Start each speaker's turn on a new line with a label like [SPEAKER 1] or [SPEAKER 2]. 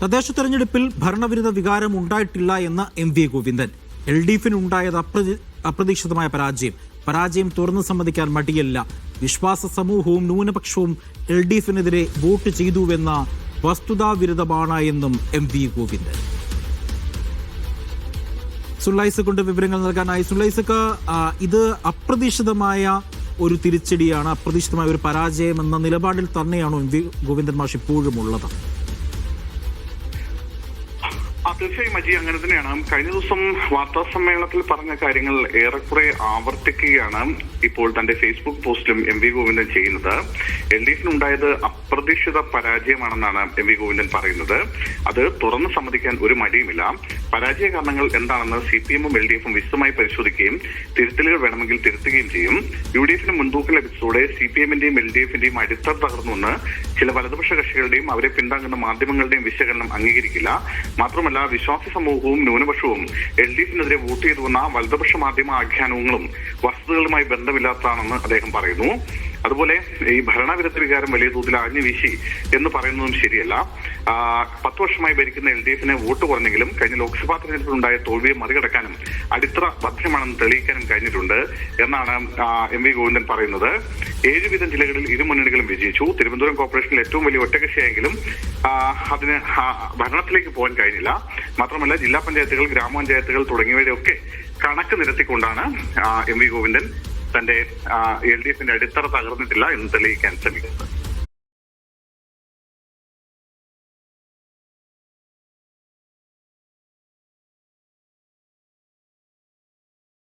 [SPEAKER 1] തദ്ദേശ തെരഞ്ഞെടുപ്പിൽ ഭരണവിരുദ്ധ വികാരം ഉണ്ടായിട്ടില്ല എന്ന M V Govindan. L D എഫിന് ഉണ്ടായത് അപ്രതീക്ഷിതമായ പരാജയം. പരാജയം തുറന്നു സമ്മതിക്കാൻ മടിയല്ല. വിശ്വാസ സമൂഹവും ന്യൂനപക്ഷവും എൽ ഡി എഫിനെതിരെ വോട്ട് ചെയ്തുവെന്ന വസ്തുതാവിരുദ്ധമാണ് എന്നും എം വി ഗോവിന്ദൻ. കൊണ്ട് വിവരങ്ങൾ നൽകാനായി. സുല്ലൈസക്ക് ഇത് അപ്രതീക്ഷിതമായ ഒരു തിരിച്ചടിയാണ് അപ്രതീക്ഷിതമായ ഒരു പരാജയം എന്ന നിലപാടിൽ തന്നെയാണോ എം വി ഗോവിന്ദൻ മാഷ് ഇപ്പോഴും ഉള്ളത്
[SPEAKER 2] തീർച്ചയായും അജി അങ്ങനെ തന്നെയാണ്. കഴിഞ്ഞ ദിവസം വാർത്താ സമ്മേളനത്തിൽ പറഞ്ഞ കാര്യങ്ങൾ ഏറെക്കുറെ ആവർത്തിക്കുകയാണ് ഇപ്പോൾ തന്റെ ഫേസ്ബുക്ക് പോസ്റ്റിലും എം വി ഗോവിന്ദൻ ചെയ്യുന്നത്. എൽ ഡി എഫിനുണ്ടായത് അപ്രതീക്ഷിത പരാജയമാണെന്നാണ് എം വി ഗോവിന്ദൻ പറയുന്നത്. അത് തുറന്ന് സമ്മതിക്കാൻ ഒരു മടിയുമില്ല. പരാജയ കാരണങ്ങൾ എന്താണെന്ന് സി പി എമ്മും എൽ ഡി എഫും വിശദമായി പരിശോധിക്കുകയും തിരുത്തലുകൾ വേണമെങ്കിൽ തിരുത്തുകയും ചെയ്യും. യു ഡി എഫിന് മുൻതൂക്കം ലഭിച്ചതോടെ സി പി എമ്മിന്റെയും എൽ ഡി എഫിന്റെയും അടിത്തറ തകർന്നുവെന്ന് ചില വലതുപക്ഷ കക്ഷികളുടെയും അവരെ പിന്താങ്ങുന്ന മാധ്യമങ്ങളുടെയും വിശകലനം അംഗീകരിക്കില്ല. മാത്രമല്ല വിശ്വാസി സമൂഹവും ന്യൂനപക്ഷവും എൽ ഡി എഫിനെതിരെ വോട്ട് ചെയ്തുവന്ന വലതുപക്ഷ മാധ്യമ ആഖ്യാനങ്ങളും വസ്തുതകളുമായി ബന്ധമില്ലാത്തതാണെന്ന് അദ്ദേഹം പറയുന്നു. അതുപോലെ ഈ ഭരണവിരുദ്ധ വികാരം വലിയ തോതിൽ ആഞ്ഞു വീശി എന്ന് പറയുന്നതും ശരിയല്ല. പത്ത് വർഷമായി ഭരിക്കുന്ന എൽ ഡി എഫിന് വോട്ട് കുറഞ്ഞെങ്കിലും കഴിഞ്ഞ ലോക്സഭാ തെരഞ്ഞെടുപ്പിൽ ഉണ്ടായ തോൽവിയെ മറികടക്കാനും അടിത്തറ ഭദ്രമാണെന്ന് തെളിയിക്കാനും കഴിഞ്ഞിട്ടുണ്ട് എന്നാണ് എം വി ഗോവിന്ദൻ പറയുന്നത്. ഏഴ് വീതം ജില്ലകളിൽ ഇരു മുന്നണികളും വിജയിച്ചു. തിരുവനന്തപുരം കോർപ്പറേഷനിൽ ഏറ്റവും വലിയ ഒറ്റകക്ഷിയായെങ്കിലും അതിന് ഭരണത്തിലേക്ക് പോകാൻ കഴിഞ്ഞില്ല. മാത്രമല്ല ജില്ലാ പഞ്ചായത്തുകൾ ഗ്രാമപഞ്ചായത്തുകൾ തുടങ്ങിയവയുടെയൊക്കെ കണക്ക് നിരത്തിക്കൊണ്ടാണ് എം വി ഗോവിന്ദൻ തന്റെ എൽ ഡി എഫിന്റെ അടിത്തറ തകർന്നിട്ടില്ല എന്ന് തെളിയിക്കാൻ ശ്രമിക്കുന്നത്